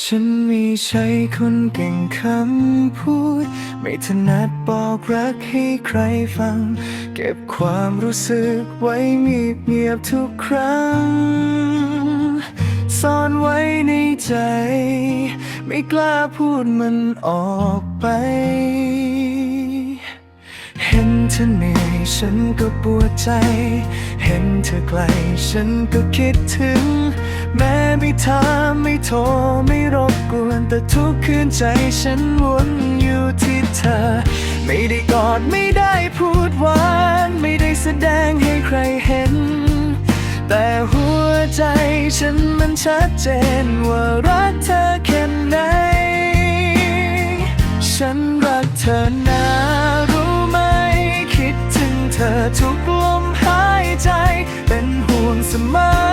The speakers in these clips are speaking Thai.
ฉันม่ใช่คนเก่งคำพูด ไม่ถนัดบอกรักให้ใครฟัง เก็บความรู้สึกไว้เงียบเงียบๆทุกครั้ง ซ่อนไว้ในใจ ไม่กล้าพูดมันออกไป เห็นเธอเหนื่อยฉันก็ปวดใจ เห็นเธอไกลฉันก็คิดถึง แม้ไม่ถามไม่โทรไม่รบกวน แต่ทุกคืนใจฉันวนอยู่ที่เธอ ไม่ได้กอดไม่ได้พูดหวาน ไม่ได้แสดงให้ใครเห็น แต่หัวใจฉันมันชัดเจนว่ารักเธอแค่ไหน ฉันรักเธอนะรู้ไหม คิดถึงเธอทุกลมหายใจ เป็นห่วงเสมอ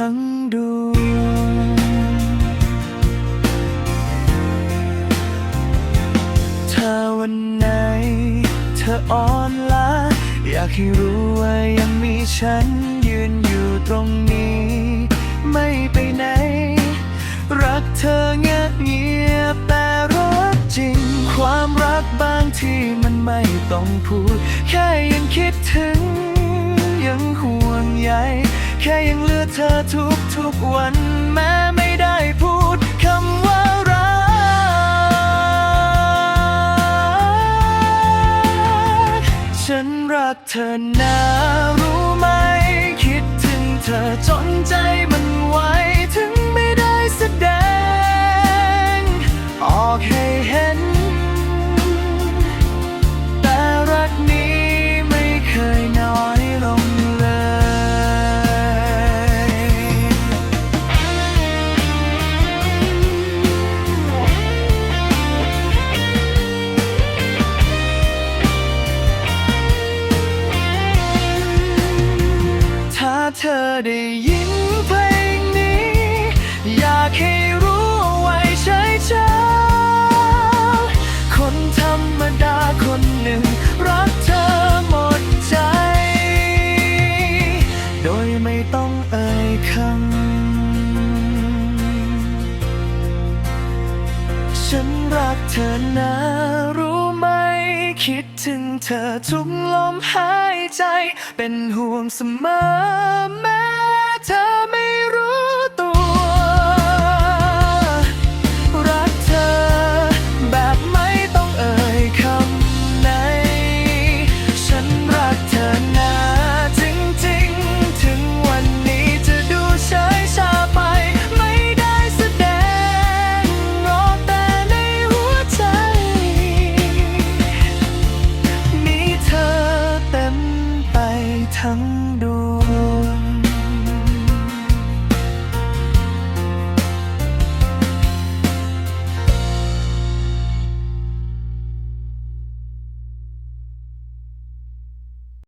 ทั้งดวงถ้าวันไหน เธออ่อนล้าอยากให้รู้ว่ายังมีฉันยืนอยู่ตรงนี้ ไม่ไปไหน รักเธอเงียบเงียบแต่รักจริง ความรักบางที่มันไม่ต้องพูด แค่ยังคิดถึง ยังห่วงใย แค่ยังเหลือเธอทุกทุกวันแม้ไม่ได้พูดคำว่ารัก ฉันรักเธอนะรู้ไหม คิดถึงเธอจนใจมันไว ได้ยินเพลงนี้ อยากให้รู้เอาไว้ใช้เช้าคนธรรมดาคนหนึ่ง รักเธอหมดใจ โดยไม่ต้องเอ่ยคำฉันรักเธอนะรู้ คิดถึงเธอทุกลมหายใจ เป็นห่วงเสมอแม้เธอไม่รู้ ทั้งดว